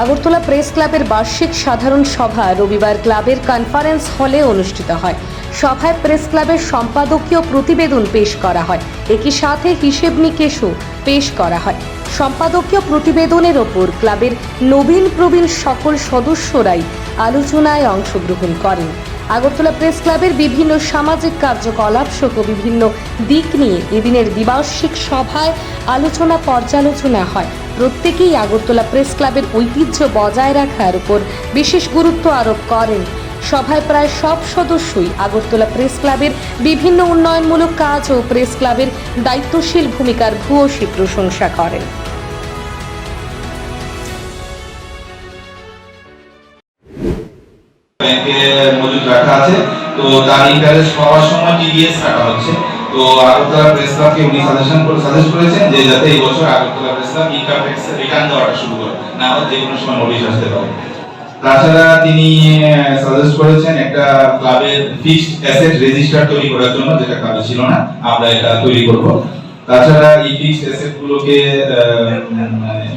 Agartala press ক্লাবের বার্ষিক সাধারণ সভা রবিবার ক্লাবের কনফারেন্স হলে অনুষ্ঠিত হয়। সভায় প্রেস ক্লাবের সম্পাদকীয় প্রতিবেদন পেশ করা হয়। একই সাথে হিসেব নিকেশও পেশ করা হয়। সম্পাদকীয় প্রতিবেদনের ওপর ক্লাবের নবীন প্রবীণ সকল সদস্যরাই আলোচনায় অংশগ্রহণ করেন। আগরতলা প্রেস ক্লাবের বিভিন্ন সামাজিক কার্যকলাপ সহ বিভিন্ন দিক নিয়ে এদিনের দ্বিবার্ষিক সভায় আলোচনা পর্যালোচনা হয়। প্রত্যেকেই আগরতলা প্রেস ক্লাবের ঐতিহ্য বজায় রাখার উপর বিশেষ গুরুত্ব আরোপ করেন। সভায় প্রায় সব সদস্যই আগরতলা প্রেস ক্লাবের বিভিন্ন উন্নয়নমূলক কাজ ও প্রেস ক্লাবের দায়িত্বশীল ভূমিকার ভূয়সী প্রশংসা করেন। ব্যাংকে মজুদ রাখা আছে। তো তার ইন্টারেস্ট পাওয়ার সময় টিডিএস কাটা হচ্ছে। তো আগরতলা প্রেস ক্লাবকে উনি সাজেশন করে সাজেস্ট করেছেন যে যাতে এই বছর Agartala press club income tax return দেওয়াটা শুরু করে। না যে কোনো সময় নোটিশ আসতে পারে। তাছাড়া তিনি সাজেস্ট করেছেন একটা ক্লাবের ফিক্সড অ্যাসেট রেজিস্টার তৈরি করার জন্য, যেটা ক্লাবে ছিল না, আমরা এটা তৈরি করব। তাছাড়া এই ফিক্সড অ্যাসেট গুলোকে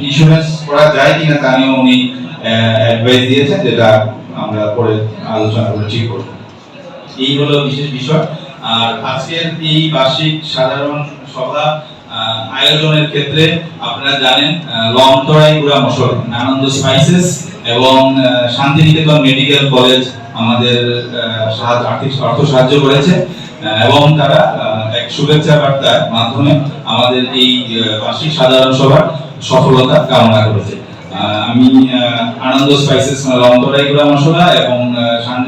ইন্স্যুরেন্স করা যায় কিনা তা নিয়েও উনি অ্যাডভাইস দিয়েছেন, যেটা আমরা পরে আলোচনা করে ঠিক করব। এই হলো বিশেষ বিষয়। আর আজকের এই বার্ষিক সাধারণ সভা আয়োজনের ক্ষেত্রে আপনারা জানেন লংতরাই পুরা মশল আনন্দ স্পাইসেস এবং শান্তিনিকেতন মেডিকেল কলেজ আমাদের আর্থিক অর্থ সাহায্য করেছে। এবং তারা এক শুভেচ্ছা বার্তার মাধ্যমে আমাদের এই বার্ষিক সাধারণ সভার সফলতা কামনা করেছে। আমি আনন্দ স্পাইসেস লংতরাইগুড়া মশলা এবং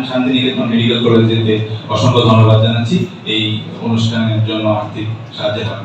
শান্তিনিকেতন মেডিকেল কলেজে অসংখ্য ধন্যবাদ জানাচ্ছি এই অনুষ্ঠানের জন্য আর্থিক সাহায্যের হাত।